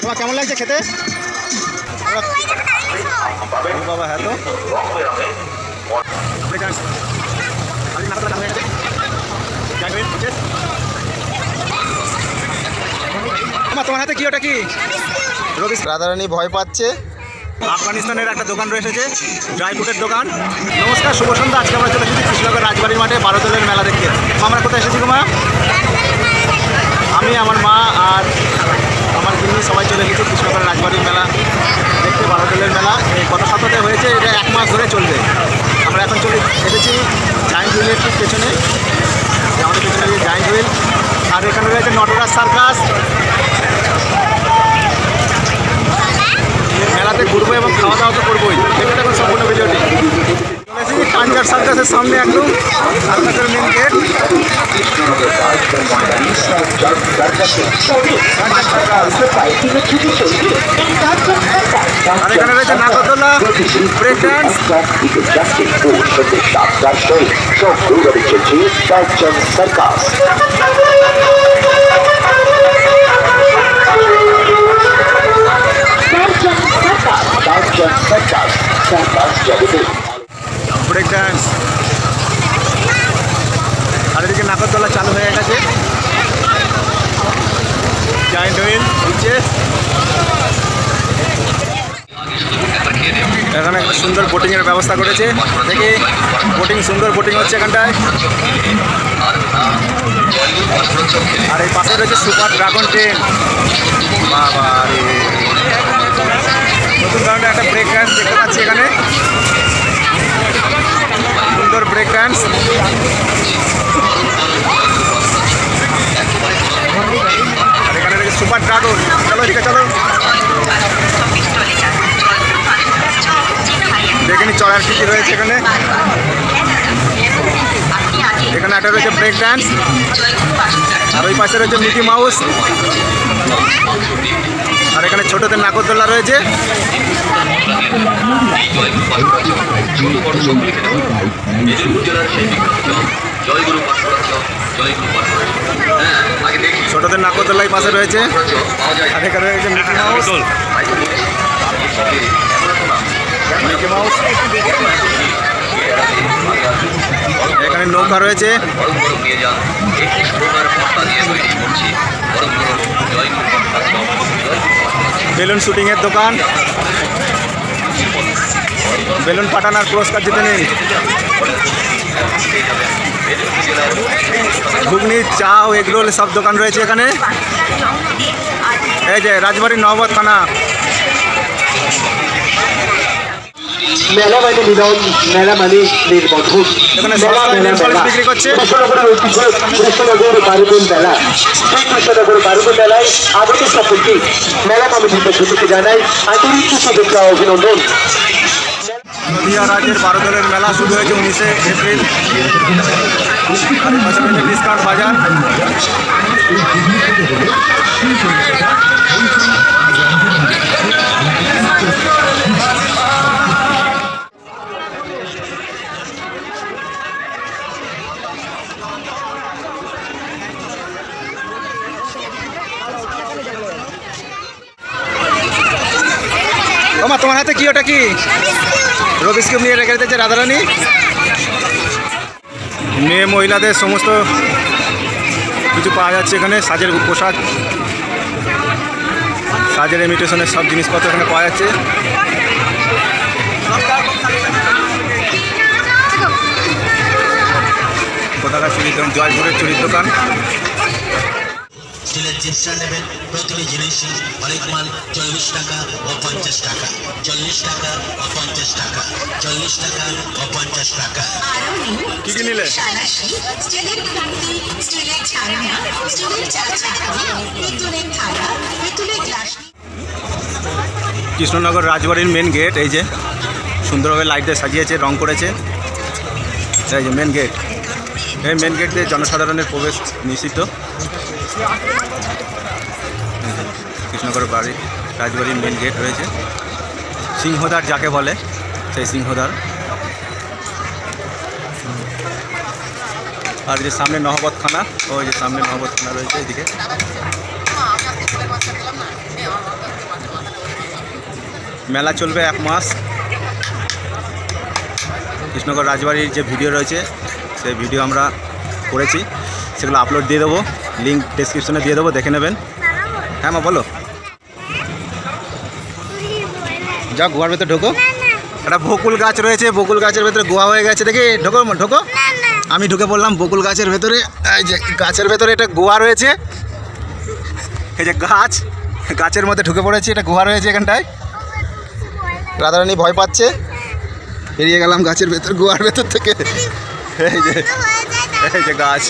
তোমার কেমন লাগছে খেতে? বাবা হ্যাঁ তো। তোমার হাতে কি ওটা কি? রবি রাধারানী ভয় পাচ্ছে। আফগানিস্তানের একটা দোকান রয়েছে ড্রাই ফ্রুটের দোকান। নমস্কার শুভ সন্ধ্যা। আজকে আমরা চলে এসেছি কৃষ্ণনগর রাজবাড়ির মাঠে বারো দলের মেলা দেখতে। আমরা কোথায় এসেছি মা? আমি আমার মা আর আমার সবাই চলে এসেছি কৃষ্ণনগর রাজবাড়ির মেলা, দেখতে বারো দলের মেলা, এই গত সপ্তাহে হয়েছে, এটা এক মাস ধরে চলবে। আমরা এখন চলে এসেছি জায়েন্ট হুইলের ঠিক পেছনে। আমাদের পেছনে রয়েছে জায়েন্ট হুইল আর এখানে রয়েছে নটরাজ সার্কাস মেলাতে ঘুরবো এবং খাওয়া দাওয়া তো করবোই। দেখে সম্পূর্ণ ভিডিওটি। পাঞ্জাব সার্কাসের সামনে একদম সার্কাসের মেন গেট আর এখানে রয়েছে নাগরদোলা break dance circus circus circus জগতে ব্রেক ডান্স আর এদিকে নাগরদোলা চালু হয়ে গেছে। জায়েন্ট হুইল নিচে। এখানে একটা সুন্দর বোটিংয়ের ব্যবস্থা করেছে। দেখি বোটিং সুন্দর বোটিং হচ্ছে এখানটায়। আর এই পাশে রয়েছে super dragon train break dance আর এখানে সুপার ড্রাগন চলো এদিকে চলো। দেখে নি চড়ার কি রয়েছে এখানে। এখানে একটা রয়েছে ব্রেক ডান্স আর ওই পাশে রয়েছে মিকি মাউস আর এখানে ছোটদের নাগরদোল্লা রয়েছে। ছোটদের নাগরদোল্লাই পাশে রয়েছে। আর এখানে রয়েছে এখানে নৌকা রয়েছে। বেলুন শুটিংয়ের দোকান। বেলুন পাঠানোর পুরস্কার জিতে নিন। ঘুগনি, চা ও এগরোল সব দোকান রয়েছে এখানে। এই যে রাজবাড়ির নবদ থানা। মেলা মানে মিলন মেলা মানে নির্বন্ধন মেলা সস্তায় মেলা nail polish মেলা। বিক্রি করছে। কৃষ্ণনগরের ঐতিহ্য কৃষ্ণনগর বারুদুল মেলা। সেই কৃষ্ণনগর বারুদুল মেলায় আগত সকলকে মেলা কমিটির পক্ষ থেকে জানাই আন্তরিক শুভেচ্ছা অভিনন্দন। নদিয়া রাজ্যের বারো দলের মেলা শুরু হয়েছে উনিশে এপ্রিল। ডিসকাউন্ট বাজার। হাতে কি ওটা কি? রবিস কিউব নিয়ে রেখে দিতেছে রাধারানী। মেয়ে মহিলাদের সমস্ত কিছু পাওয়া যাচ্ছে এখানে, সাজের পোশাক, সাজের ইমিটেশনের সব জিনিসপত্র এখানে পাওয়া যাচ্ছে। কোথাকার চুরির দোকান জয়পুরের চুরির দোকান। স্টিলের চেষ্টা নেবেন প্রতিটি জিনিসই অনেক মাল চল্লিশ টাকা ও পঞ্চাশ টাকা। চল্লিশ টাকা ও পঞ্চাশ টাকা। চল্লিশ টাকা ও পঞ্চাশ টাকা। কি কি নিলে? স্টিলের খান্তি স্টিলের ছালনা স্টিলের চালচাকি পিতলের থালা পিতলের গ্লাস। কৃষ্ণনগর রাজবাড়ির মেন গেট এই যে সুন্দরভাবে লাইট দিয়ে সাজিয়েছে রং করেছে। এই যে মেন গেট এই মেন গেট দিয়ে জনসাধারণের প্রবেশ নিষিদ্ধ। কৃষ্ণনগর বাড়ি, রাজবাড়ির মেন গেট রয়েছে। সিংহদ্বার যাকে বলে, সেই সিংহদ্বার আর যে সামনে নহবত খানা ওই যে সামনে নহবত খানা রয়েছে এদিকে। মেলা চলবে এক মাস। কৃষ্ণগড় রাজবাড়ির যে ভিডিও রয়েছে, সেই ভিডিও আমরা করেছি। সেগুলো আপলোড দিয়ে দেবো। লিঙ্ক ডেসক্রিপশনে দিয়ে দেবো, দেখে নেবেন। হ্যাঁ মা, বলো। যা গুহার ভেতরে ঢোকো। একটা বকুল গাছ রয়েছে, বকুল গাছের ভেতরে গুহা হয়ে গেছে। দেখি, ঢোকো ঢোকো। আমি ঢুকে বললাম বকুল গাছের ভেতরে। এই যে গাছের ভেতরে একটা গুহা রয়েছে। এই যে গাছ, গাছের মধ্যে ঢুকে পড়েছি এটা গুহা রয়েছে এখানটায়। রাধারানী ভয় পাচ্ছে। বেরিয়ে গেলাম গাছের ভেতর, গুহার ভেতর থেকে। এই যে এই যে গাছ।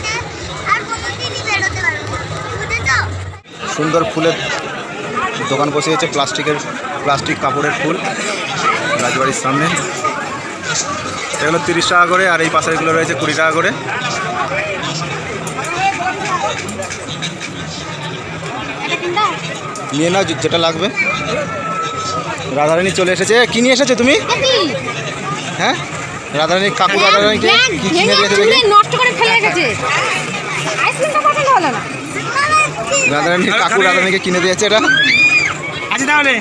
সুন্দর ফুলের দোকান বসিয়েছে প্লাস্টিকের প্লাস্টিক কাপড়ের ফুল। রাজবাড়ির সামনে। এগুলো তিরিশ টাকা করে আর এই পাশেরগুলো রয়েছে কুড়ি টাকা করে। নিয়ে নাও যেটা লাগবে। রাধারানী চলে এসেছে। কি নিয়ে এসেছ তুমি? হ্যাঁ? রাধারানী কাকু রাধারানীকে কি কিনে দিয়েছে নষ্ট করে ফেলে রেখেছে আইসক্রিমটা হলো না। রাধারানী কাকু রাধারানীকে কিনে দিয়েছে এটা। আছে তাহলে।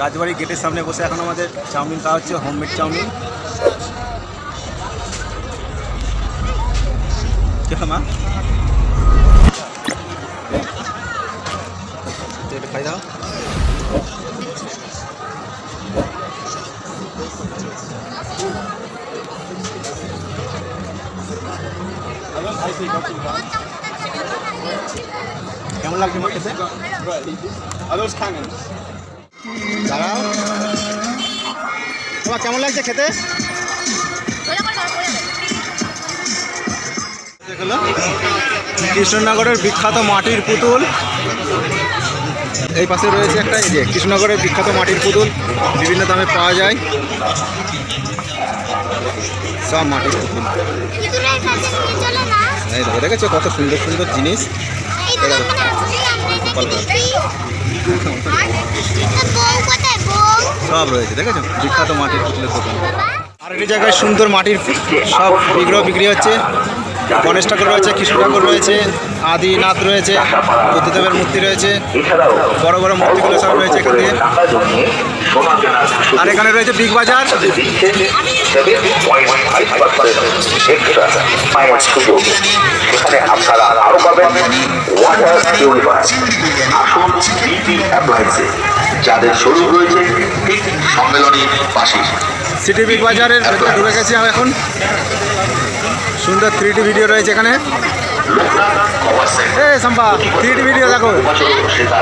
রাজবাড়ি গেটের সামনে বসে এখন আমাদের চাউমিন খাওয়া হচ্ছে হোমমেড চাউমিন। চলো মা? তো এটা খাই দাও। কেমন লাগছে খেতে? দাঁড়াও। তোমার কেমন লাগছে খেতে? কৃষ্ণনগরের বিখ্যাত মাটির পুতুল। এই পাশে রয়েছে একটা এই যে কৃষ্ণনগরের বিখ্যাত মাটির পুতুল। বিভিন্ন দামে পাওয়া যায়। সব মাটির পুতুল। এই দেখো দেখেছ কত সুন্দর সুন্দর জিনিস? সব রয়েছে দেখেছ? বিখ্যাত মাটির পুতুলের দোকান। আর একটি জায়গায় সুন্দর মাটির সব বিগ্রহ বিক্রি হচ্ছে। গণেশ ঠাকুর রয়েছে, কৃষ্ণ ঠাকুর রয়েছে, আদিনাথ রয়েছে, বুদ্ধদেবের মূর্তি রয়েছে, বড় বড় মূর্তিগুলো সব রয়েছে এখানে আর এখানে রয়েছে বিগ বাজার। যাদের রয়েছে পাশে সিটি বিগ বাজারের ঢুকে গেছি এখন। সুন্দর থ্রি ভিডিও রয়েছে এখানে। এ সম্পা থ্রি ভিডিও দেখো।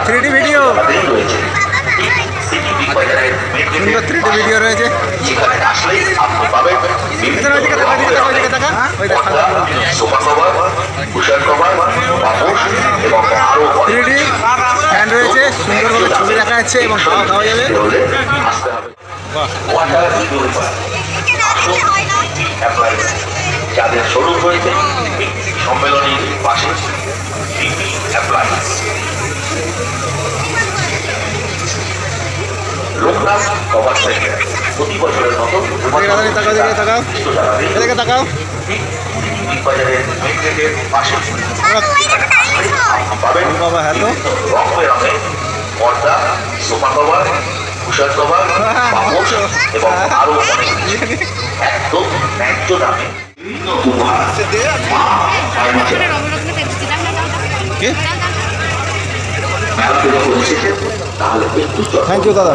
থ্রি ভিডিও বাজারের মেন সুন্দর থ্রি ভিডিও রয়েছে। থ্রি ডি ফ্যান রয়েছে সুন্দরভাবে ছবি দেখা যাচ্ছে এবং খাওয়া খাওয়া যাবে। হলে আসতে হবে বাহ যাদের শোরুম হয়েছে সম্মেলনীর পাশে লোকনাথ কভার প্রতি বছরের মতো তাকাও বাজারের পাশে। পাবেন বাবা হ্যাঁ তো। রং বেরঙে পর্দা সোফা কভার কুশন কভার এবং আরও অনেক। একদম ন্যায্য দামে থ্যাংক ইউ দাদা।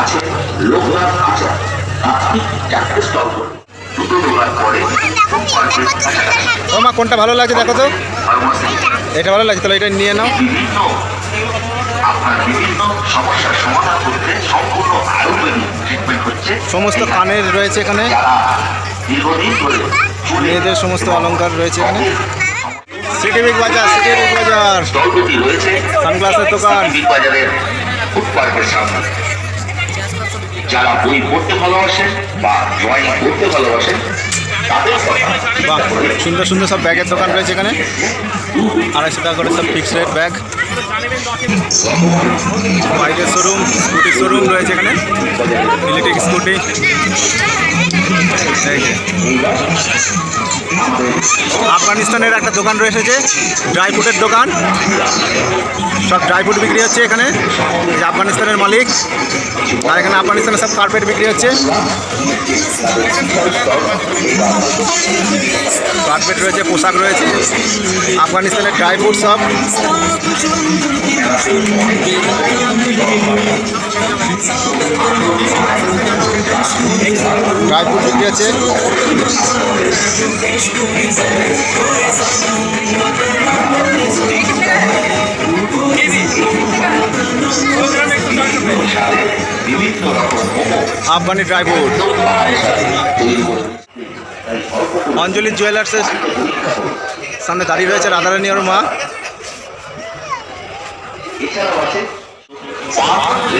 আছে লোকনাথ কোনটা ভালো লাগছে দেখো তো? এটা ভালো লাগছে, তাহলে এটা নিয়ে নাও। সমস্ত কানের রয়েছে এখানে। মেয়েদের সমস্ত অলঙ্কার রয়েছে এখানে। City Big Bazaar city Big Bazaar. সানগ্লাসের দোকান। যারা বই পড়তে ভালোবাসেন বা ড্রয়িং করতে ভালোবাসেন বাহ, সুন্দর সুন্দর সব ব্যাগের দোকান রয়েছে এখানে। আড়াইশো টাকা করে সব ফিক্স রেট ব্যাগ বাইকের শোরুম স্কুটির শোরুম রয়েছে এখানে। Electric scooty. আফগানিস্তানের একটা দোকান রয়েছে যে ড্রাই ফ্রুটের দোকান। সব ড্রাই ফ্রুট বিক্রি হচ্ছে এখানে। আফগানিস্তানের মালিক। আর এখানে আফগানিস্তানের সব কার্পেট বিক্রি হচ্ছে। কার্পেট রয়েছে, পোশাক রয়েছে। আফগানিস্তানের ড্রাই ফ্রুট সব। ড্রাই ফ্রুট বিক্রি হচ্ছে। আফগানি ড্রাই ফ্রুট অঞ্জলি জুয়েলার্সের সামনে দাঁড়িয়ে রয়েছে রাধারানী ওর মা।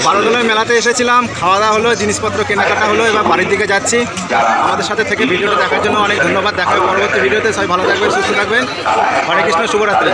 বারোজনের মেলাতে এসেছিলাম খাওয়া দাওয়া হলো, জিনিসপত্র কেনাকাটা হলো, এবার বাড়ির দিকে যাচ্ছি। আমাদের সাথে থেকে ভিডিওটা দেখার জন্য অনেক ধন্যবাদ। দেখা পরবর্তী ভিডিওতে। সবাই ভালো থাকবেন, সুস্থ থাকবেন। হরে কৃষ্ণ, শুভরাত্রি।